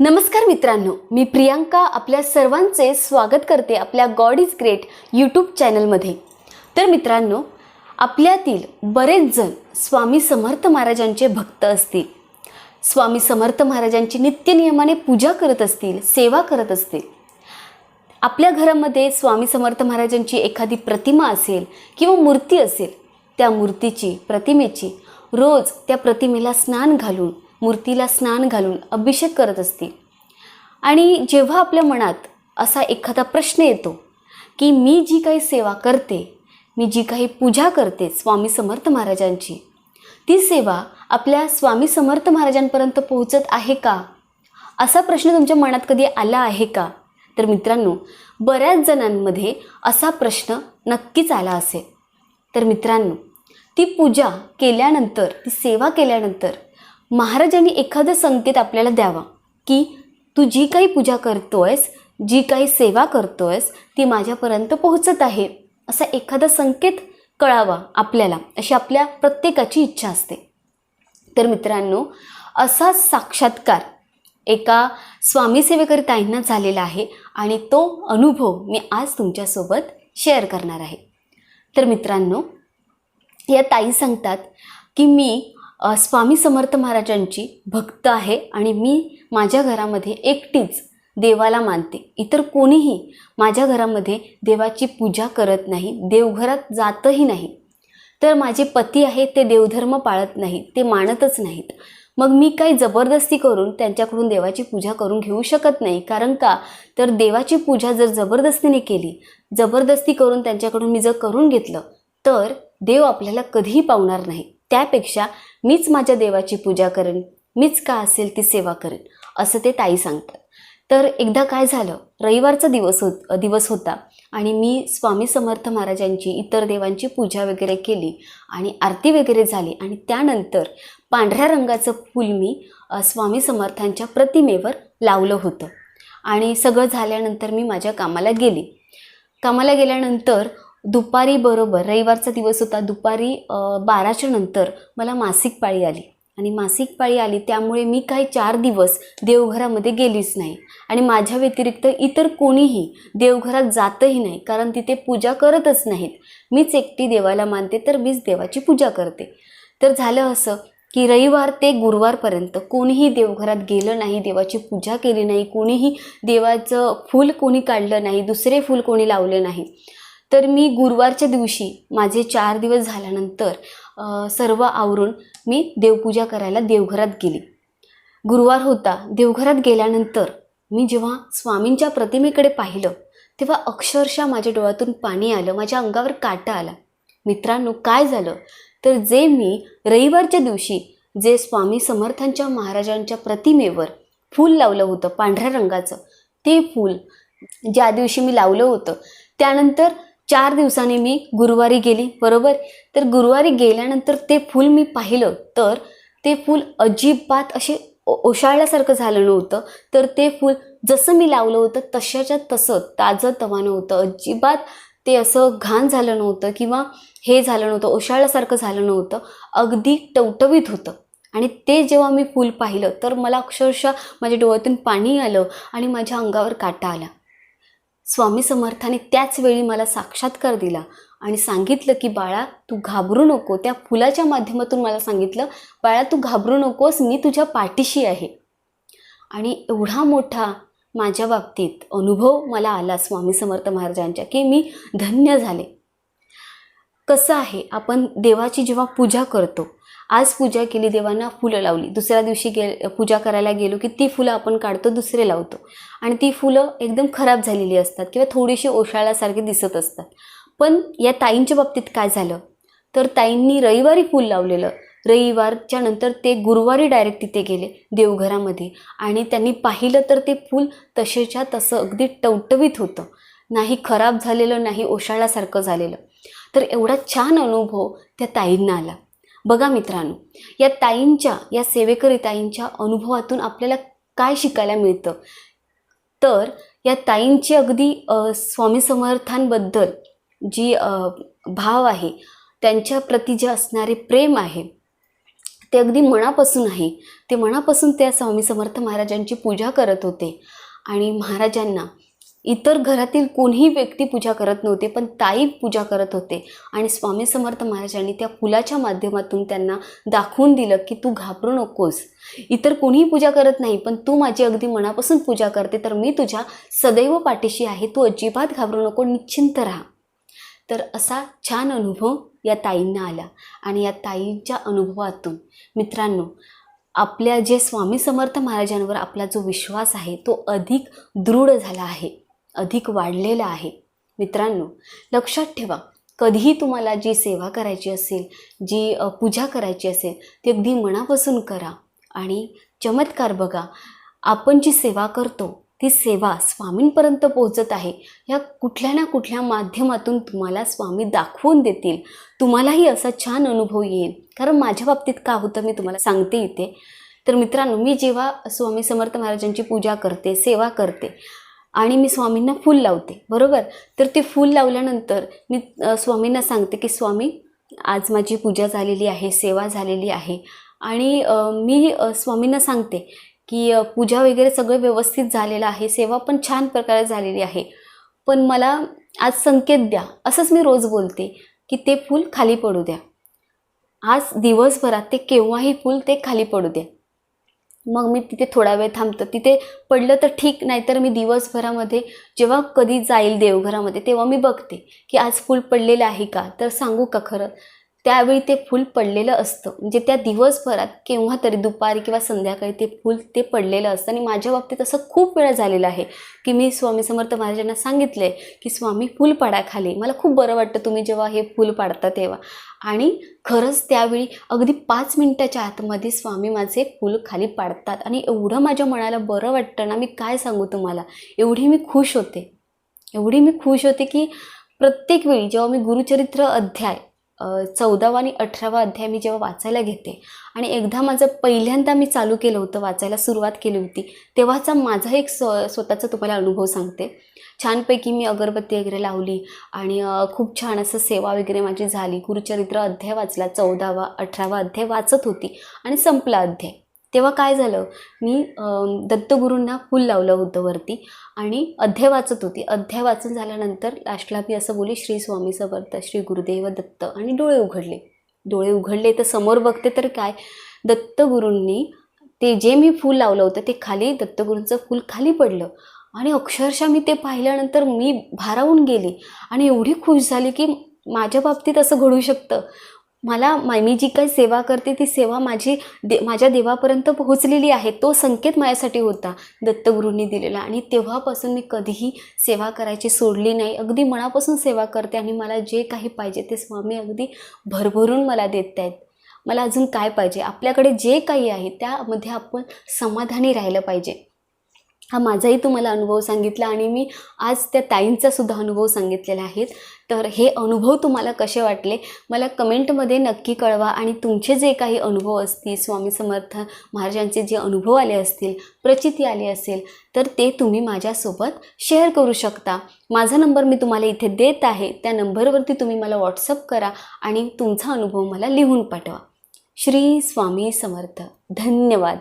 नमस्कार मित्रांनो मी प्रियांका आपल्या सर्वांचे स्वागत करते आपल्या गॉड इज ग्रेट यूट्यूब चॅनलमध्ये तर मित्रांनो आपल्यातील बरेच जण स्वामी समर्थ महाराजांचे भक्त असतील. स्वामी समर्थ महाराजांची नित्यनियमाने पूजा करत असतील सेवा करत असतील. आपल्या घरामध्ये स्वामी समर्थ महाराजांची एखादी प्रतिमा असेल किंवा मूर्ती असेल त्या मूर्तीची प्रतिमेची रोज त्या प्रतिमेला स्नान घालून मूर्तीला स्नान घालून अभिषेक करत असते. आणि जेव्हा आपल्या मनात असा एखादा प्रश्न येतो की मी जी काही सेवा करते मी जी काही पूजा करते स्वामी समर्थ महाराजांची ती सेवा आपल्या स्वामी समर्थ महाराजांपर्यंत पोहोचत आहे का? असा प्रश्न तुमच्या मनात कधी आला आहे का? तर मित्रांनो बऱ्याच जणांमध्ये असा प्रश्न नक्कीच आला असेल. तर मित्रांनो ती पूजा केल्यानंतर ती सेवा केल्यानंतर महाराजांनी एखादा संकेत आपल्याला द्यावा की तू जी काही पूजा करतोयस जी काही सेवा करतोयस ती माझ्यापर्यंत पोहोचत आहे. असा एखादा संकेत कळावा आपल्याला अशी आपल्या प्रत्येकाची इच्छा असते. तर मित्रांनो असा साक्षात्कार एका स्वामीसेवेकरी ताईंना झालेला आहे आणि तो अनुभव मी आज तुमच्यासोबत शेअर करणार आहे. तर मित्रांनो या ताई सांगतात की मी स्वामी समर्थ महाराजांची भक्त आहे आणि मी माझ्या घरामध्ये एकटीच देवाला मानते. इतर कोणीही माझ्या घरामध्ये देवाची पूजा करत नाही देवघरात जातही नाही. तर माझे पती आहेत ते देवधर्म पाळत नाहीत ते मानतच नाहीत. मग मी काही जबरदस्ती करून त्यांच्याकडून देवाची पूजा करून घेऊ शकत नाही? कारण का? तर देवाची पूजा जर जबरदस्तीने केली जबरदस्ती करून त्यांच्याकडून मी जर करून घेतलं तर देव आपल्याला कधीही पावणार नाही. त्यापेक्षा मीच माझ्या देवाची पूजा करेन मीच का असेल ती सेवा करेन असं ते ताई सांगतात. तर एकदा काय झालं रविवारचा दिवस होत दिवस होता आणि मी स्वामी समर्थ महाराजांची इतर देवांची पूजा वगैरे केली आणि आरती वगैरे झाली आणि त्यानंतर पांढऱ्या रंगाचं फूल मी स्वामी समर्थांच्या प्रतिमेवर लावलं होतं. आणि सगळं झाल्यानंतर मी माझ्या कामाला गेली. कामाला गेल्यानंतर दुपारी बरोबर रविवारचा दिवस होता दुपारी बाराच्या नंतर मला मासिक पाळी आली. आणि मासिक पाळी आली त्यामुळे मी काही चार दिवस देवघरामध्ये गेलीच नाही. आणि माझ्या व्यतिरिक्त इतर कोणीही देवघरात जातही नाही कारण तिथे पूजा करतच नाहीत. मीच एकटी देवाला मानते तर मीच देवाची पूजा करते. तर झालं असं की रविवार ते गुरुवारपर्यंत कोणीही देवघरात गेलं नाही देवाची पूजा केली नाही कोणीही देवाचं फूल कोणी काढलं नाही दुसरे फूल कोणी लावले नाही. तर मी गुरुवारच्या दिवशी माझे चार दिवस झाल्यानंतर सर्व आवरून मी देवपूजा करायला देवघरात गेली. गुरुवार होता. देवघरात गेल्यानंतर मी जेव्हा स्वामींच्या प्रतिमेकडे पाहिलं तेव्हा अक्षरशः माझ्या डोळ्यातून पाणी आलं माझ्या अंगावर काटा आला. मित्रांनो काय झालं? तर जे मी रविवारच्या दिवशी जे स्वामी समर्थांच्या महाराजांच्या प्रतिमेवर फूल लावलं होतं पांढऱ्या रंगाचं ते फूल ज्या दिवशी मी लावलं होतं त्यानंतर चार दिवसांनी मी गुरुवारी गेली बरोबर? तर गुरुवारी गेल्यानंतर ते फूल मी पाहिलं तर ते फूल अजिबात असे ओशाळल्यासारखं झालं नव्हतं. तर ते फूल जसं मी लावलं होतं तशाच्या तसं ताजं तवानं होतं अजिबात ते असं घाण झालं नव्हतं किंवा हे झालं नव्हतं ओशाळल्यासारखं झालं नव्हतं. अगदी टवटवीत होतं. आणि ते जेव्हा मी फूल पाहिलं तर मला अक्षरशः माझ्या डोळ्यातून पाणी आलं आणि माझ्या अंगावर काटा आला. स्वामी समर्थाने त्याच वेळी मला साक्षात्कार दिला आणि सांगितलं की बाळा तू घाबरू नको. त्या फुलाच्या माध्यमातून मला सांगितलं बाळा तू घाबरू नकोस मी तुझ्या पाठीशी आहे. आणि एवढा मोठा माझ्या बाबतीत अनुभव मला आला स्वामी समर्थ महाराजांच्या की मी धन्य झाले. कसं आहे आपण देवाची जेव्हा पूजा करतो आज पूजा केली देवांना फुलं लावली. दुसऱ्या दिवशी गे पूजा करायला गेलो की ती फुलं आपण काढतो दुसरे लावतो. आणि ती फुलं एकदम खराब झालेली असतात किंवा थोडीशी ओशाळ्यासारखी दिसत असतात. पण या ताईंच्या बाबतीत काय झालं? तर ताईंनी रविवारी फूल लावलेलं. रविवारच्या नंतर ते गुरुवारी डायरेक्ट तिथे गेले देवघरामध्ये. आणि त्यांनी पाहिलं तर ते फूल तसेच्या तसं अगदी टवटवीत होतं. नाही खराब झालेलं नाही ओशाळ्यासारखं झालेलं. तर एवढा छान अनुभव त्या ताईंना आला. बघा मित्रांनो या ताईंच्या या सेवेकरी ताईंच्या अनुभवातून आपल्याला काय शिकायला मिळतं? तर या ताईंची अगदी स्वामी समर्थांबद्दल जी भाव आहे त्यांच्या प्रती जे असणारे प्रेम आहे ते अगदी मनापासून आहे. ते मनापासून त्या स्वामी समर्थ महाराजांची पूजा करत होते आणि महाराजांना इतर घरातील कोणीही व्यक्ती पूजा करत नव्हते पण ताई पूजा करत होते. आणि स्वामी समर्थ महाराजांनी त्या फुलाच्या माध्यमातून त्यांना दाखवून दिलं की तू घाबरू नकोस. इतर कोणीही पूजा करत नाही पण तू माझी अगदी मनापासून पूजा करते तर मी तुझ्या सदैव पाठीशी आहे. तू अजिबात घाबरू नको निश्चिंत राहा. तर असा छान अनुभव या ताईंना आला. आणि या ताईंच्या अनुभवातून मित्रांनो आपल्या जे स्वामी समर्थ महाराजांवर आपला जो विश्वास आहे तो अधिक दृढ झाला आहे. अधिक वाढलेलं आहे. मित्रांनो लक्षात ठेवा कधीही तुम्हाला जी सेवा करायची असेल जी पूजा करायची असेल ती अगदी मनापासून करा आणि चमत्कार बघा आपण जी सेवा करतो ती सेवा स्वामींपर्यंत पोहोचत आहे. या कुठल्या ना कुठल्या माध्यमातून तुम्हाला स्वामी दाखवून देतील. तुम्हालाही असा छान अनुभव येईल. कारण माझ्या बाबतीत का होतं मी तुम्हाला सांगते इथे. तर मित्रांनो मी जेव्हा स्वामी समर्थ महाराजांची पूजा करते सेवा करते आणि मी स्वामींना फूल लावते. बरोबर? तर ते फूल लावल्यानंतर मी स्वामींना सांगते की स्वामी आज माझी पूजा झालेली आहे सेवा झालेली आहे. आणि मी स्वामींना सांगते की पूजा वगैरे सगळं व्यवस्थित झालेलं आहे सेवा पण छान प्रकारे झालेली आहे. पण मला आज संकेत द्या. असंच मी रोज बोलते की ते फूल खाली पडू द्या. आज दिवसभरात ते केव्हाही फूल ते खाली पडू द्या. मग मी तिथे थोडा वेळ थांबतं. तिथे पडलं तर ठीक नाहीतर मी दिवसभरामध्ये जेव्हा कधी जाईल देवघरामध्ये तेव्हा मी बघते की आज फूल पडलेलं आहे का? तर सांगू का खरं? त्यावेळी ते फूल पडलेलं असतं. म्हणजे त्या दिवसभरात केव्हा तरी दुपारी किंवा संध्याकाळी ते फूल ते पडलेलं असतं. आणि माझ्या बाबतीत असं खूप वेळा झालेलं आहे की मी स्वामी समर्थ महाराजांना सांगितलं आहे की स्वामी फूल पाडा खाली. मला खूप बरं वाटतं तुम्ही जेव्हा हे फूल पाडता तेव्हा. आणि खरंच त्यावेळी अगदी पाच मिनटाच्या आतमध्ये स्वामी माझे फूल खाली पाडतात. आणि एवढं माझ्या मनाला बरं वाटतं ना मी काय सांगू तुम्हाला? एवढी मी खुश होते. एवढी मी खुश होते की प्रत्येक वेळी जेव्हा मी गुरुचरित्र अध्याय चौदावा आणि अठरावा अध्याय मी जेव्हा वाचायला घेते आणि एकदा माझं पहिल्यांदा मी चालू केलं होतं वाचायला सुरुवात केली होती तेव्हाचा माझा एक स्व स्वतःचा तुम्हाला अनुभव सांगते. छानपैकी मी अगरबत्ती वगैरे लावली आणि खूप छान असं सेवा वगैरे माझी झाली. गुरुचरित्र अध्याय वाचला चौदावा अठरावा अध्याय वाचत होती आणि संपला अध्याय. तेव्हा काय झालं? मी दत्तगुरूंना फूल लावलं होतं वरती आणि अध्याय वाचत होती. अध्याय वाचून झाल्यानंतर लास्टला मी असं बोली श्री स्वामी समर्थ श्री गुरुदेव दत्त. आणि डोळे उघडले. डोळे उघडले तर समोर बघते तर काय? दत्तगुरूंनी ते जे मी फूल लावलं होतं ते खाली दत्तगुरूंचं फूल खाली पडलं. आणि अक्षरशः मी ते पाहिल्यानंतर मी भारावून गेली आणि एवढी खुश झाली की माझ्या बाबतीत असं घडू शकतं. मला मा- मी जी काही सेवा करते ती सेवा माझी दे माझ्या देवापर्यंत पोहोचलेली आहे. तो संकेत माझ्यासाठी होता. दत्तगुरूंनी दिलेला. आणि तेव्हापासून मी कधीही सेवा करायची सोडली नाही. अगदी मनापासून सेवा करते आणि मला जे काही पाहिजे ते स्वामी अगदी भरभरून मला देत आहेत. मला अजून काय पाहिजे? आपल्याकडे जे काही आहे त्यामध्ये आपण समाधानी राहिलं पाहिजे. हा माझाही तुम्हाला अनुभव सांगितला आणि मी आज त्या ताईंचा सुद्धा अनुभव सांगितलेला आहे. तर हे अनुभव तुम्हाला कसे वाटले? मला कमेंटमध्ये नक्की कळवा आणि तुमचे जे काही अनुभव असतील स्वामी समर्थ महाराजांचे जे अनुभव आले असतील प्रचिती आली असेल तर ते तुम्ही माझ्यासोबत शेअर करू शकता. माझा नंबर मी तुम्हाला इथे देत आहे. त्या नंबरवरती तुम्ही मला व्हॉट्सअप करा आणि तुमचा अनुभव मला लिहून पाठवा. श्री स्वामी समर्थ. धन्यवाद.